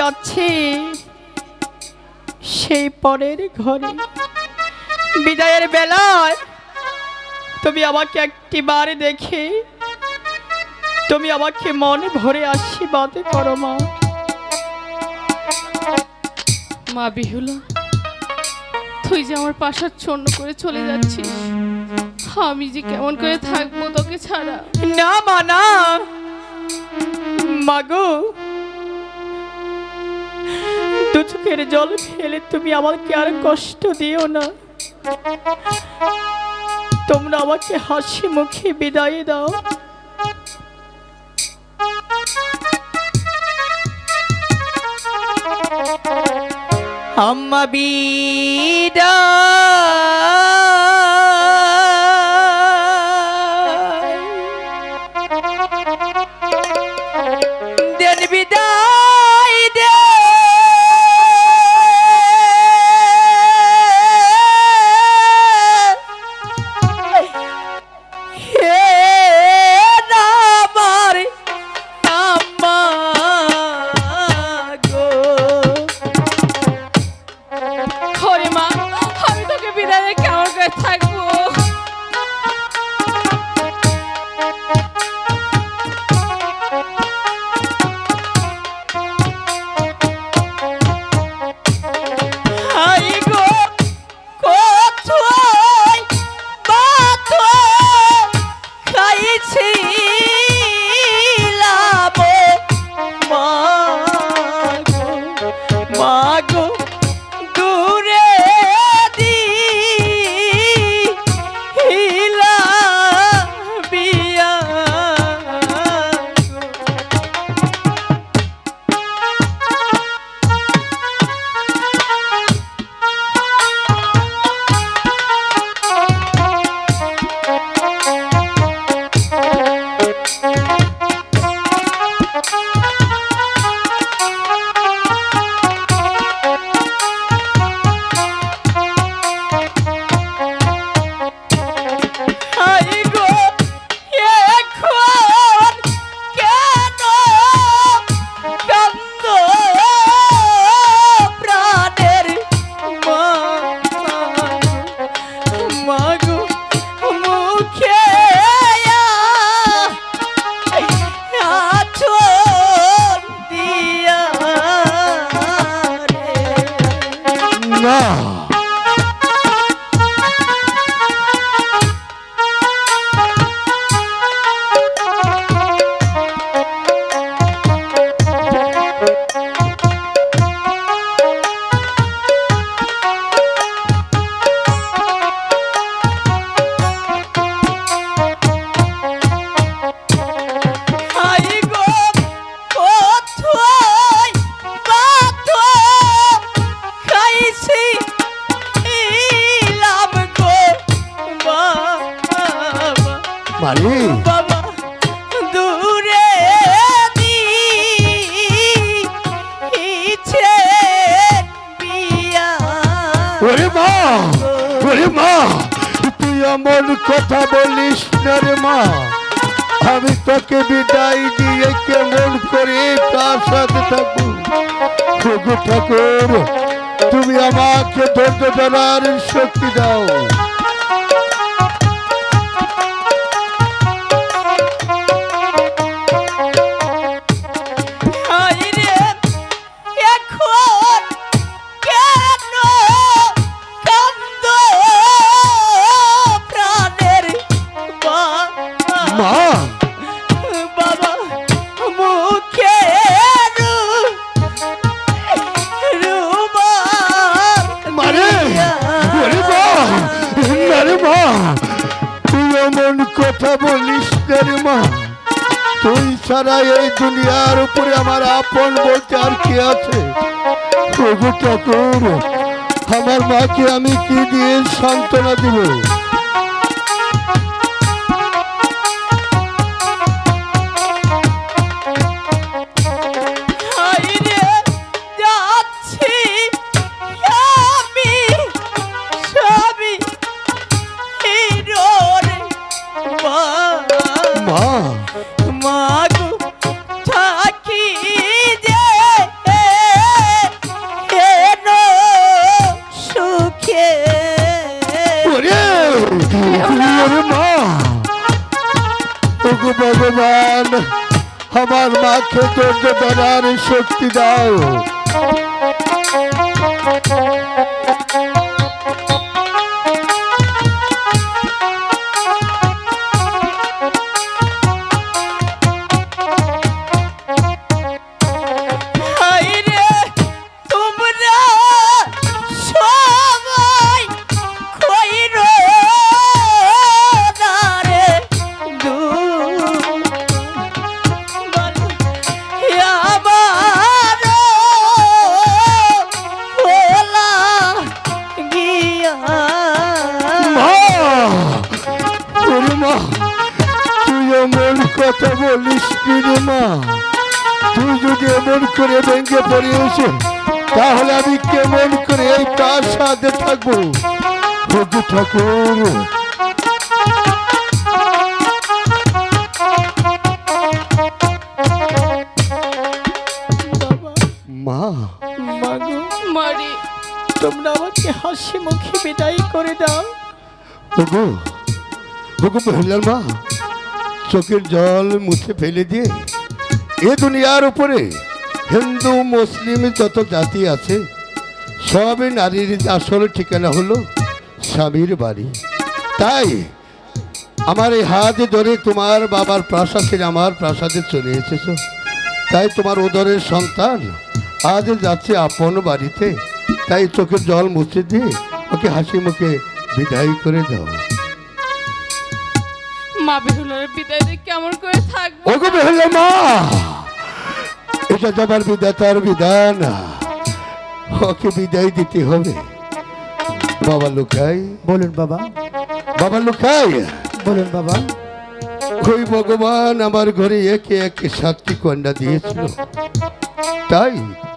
যাচ্ছি সেই পরের ঘরে। বিদায়ের বেলায় তুমি আমাকে একটি বার দেখে, তুমি আমাকে মনে ভরে আশীর্বাদ করো মা। মা বিহুলা, তুই যে আমার পাশাচ্ছন্ন করে চলে যাচ্ছিস, আমি যে কেমন করে থাকব তোকে ছাড়া। না মা, না। মাগো দু চোখের জল ফেলে তুমি আমাকে আর কষ্ট দিও না। তোমরা আমাকে হাসি মুখে বিদায় দাও। আম্মা বিদায়। বাবা দূরে ওরে মা ওরে মা তুই এমন কথা বলিস না রে মা। আমি তোকে বিদায় দিয়ে কেমন করে তার সাথে থাকব? প্রভু ঠাকুর তুমি আমাকে ধৈর্য ধরার শক্তি দাও। তুই এমন কথা বলিস রে মা। তুই ছাড়া এই দুনিয়ার উপরে আমার আপন বলতে আর কি আছে? প্রভু ঠাকুর, আমার মাকে আমি কি দিয়ে সান্ত্বনা দিব? আমাকে তোকে বেড়ার শক্তি দাও। এমন কথা বলিস মা তুই যদি এমন করে ভেঙে পড়িয়েছে তাহলে আমি কেমন করে এই তার সাথে থাকব? ওগো ঠাকুর। মা। মাগো মারে তোমরা আমাকে হাসি মুখে বিদায় করে দাও। ওগো ওগো মহিলার মা। চোখের জল মুছে ফেলে দিয়ে এ দুনিয়ার উপরে হিন্দু, মুসলিম যত জাতি আছে সবই নারীর আসল ঠিকানা হলো স্বামীর বাড়ি। তাই আমার এই হাত ধরে তোমার বাবার প্রাসাদে, আমার প্রাসাদে চলে এসেছ। তাই তোমার ওদরের সন্তান আজ যাচ্ছে আপন বাড়িতে। তাই চোখের জল মুছে দিয়ে ওকে হাসি মুখে বিদায় করে দাও। মা বেহুলার বিদায় দিয়ে কেমন করে থাকব ওগো বেহলা মা! এটা বিধান ওকে বিদায় দিতে হবে। বাবা লুকাই। বলুন বাবা। বাবা লুকাই। বলুন বাবা। ওই ভগবান আমার ঘরে একে একে সাতটি কন্যা দিয়েছিল। তাই